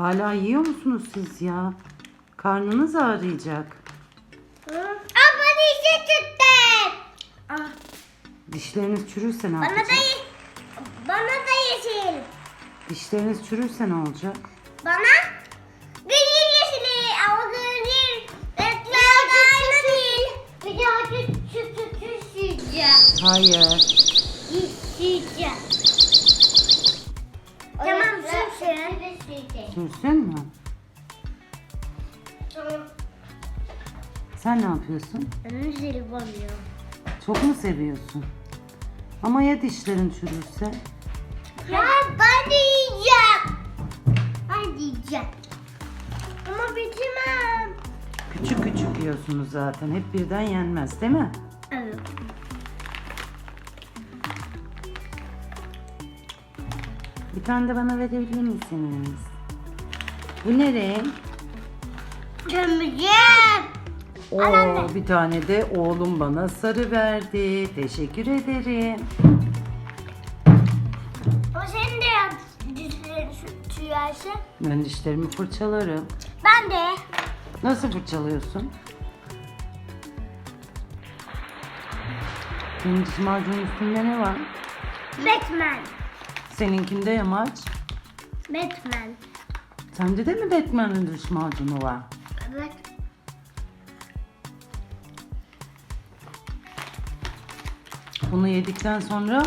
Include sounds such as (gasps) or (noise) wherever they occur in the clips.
Hala yiyor musunuz siz ya? Karnınız ağrıyacak. Ama dişi tuttu. Ah, Dişleriniz çürürse ne bana da yapacak? ye- bana da yeşil. Dişleriniz çürürse ne olacak? Bana gri yeşili ama gri renkler aynı değil. Bir sütü düşeceğim. Hayır. Düşeceğim. Tamam sürsün. Sürsün mü? Sen ne yapıyorsun? Benim jelibonum. Çok mu seviyorsun? Ama ya dişlerin çürürse? Ya ben de yiyeceğim. Ben de yiyeceğim. Ama bitirmem. Küçük küçük yiyorsunuz zaten. Hep birden yenmez değil mi? Evet. Bir tane de bana verebilir misiniz? Bu ne renk? Gömeceğim. Oo, bir tane de oğlum bana sarı verdi. Teşekkür ederim. O senin de yap dişlerin şu tüyerse. Ben dişlerimi fırçalarım. Ben de. Nasıl fırçalıyorsun? Senin diş macunun üstünde ne var? Batman. Seninkinde yamaç. Batman. Sende de mi Batman'ın diş macunu var? Evet. Bunu yedikten sonra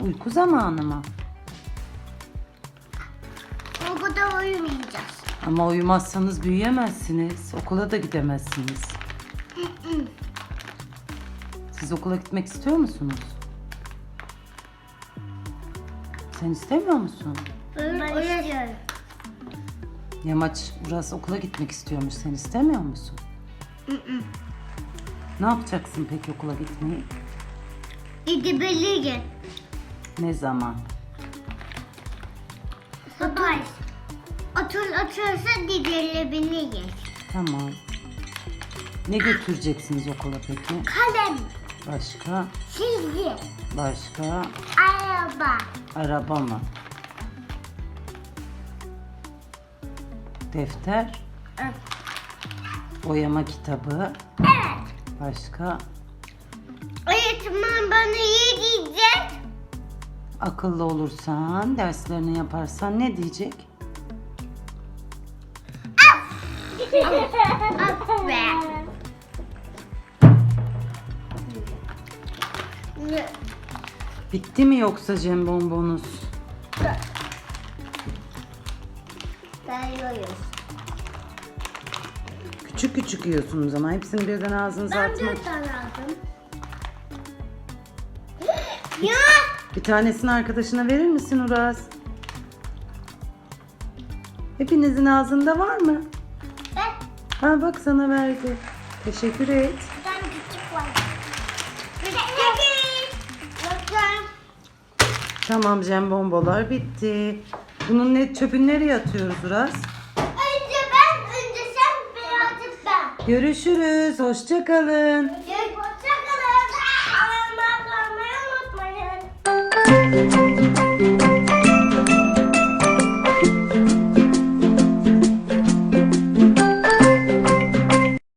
uyku zamanı mı? Kadar uyumayacağız. Ama uyumazsanız büyüyemezsiniz. Okula da gidemezsiniz. (laughs) Siz okula gitmek istiyor musunuz? Sen istemiyor musun? Ben istiyorum. Yamaç burası okula gitmek istiyormuş. Sen istemiyor musun? Ne yapacaksın peki okula gitmeyi? Gidebilirim. Ne zaman? Sabah. Otur otursa gidebiliriz. Tamam. Ne götüreceksiniz okula peki? Kalem. Başka? Çizgi. Başka? Araba. Araba mı? Defter? Evet. Boyama kitabı? Evet. Başka? Öğretmen bana iyi diyecek. Akıllı olursan, derslerini yaparsan ne diyecek? Aferin. Bitti mi yoksa Cem bonbonuz? Sayıyoruz. Küçük küçük yiyorsunuz ama hepsini birden ağzınıza Ben atmak. dört tane aldım. (gasps) ya! Bir tanesini arkadaşına verir misin Uraz? Hepinizin ağzında var mı? Ben Ha bak sana verdi. Teşekkür et. bir tane küçük var. Küçük. Bakın. Tamam Cem bombolar bitti. Bunun ne çöpünü nereye atıyoruz Uraz? Önce ben, önce sen, birazcık ben. Görüşürüz. Hoşça kalın. Hoşçakalın. Kanalıma abone olmayı unutmayın.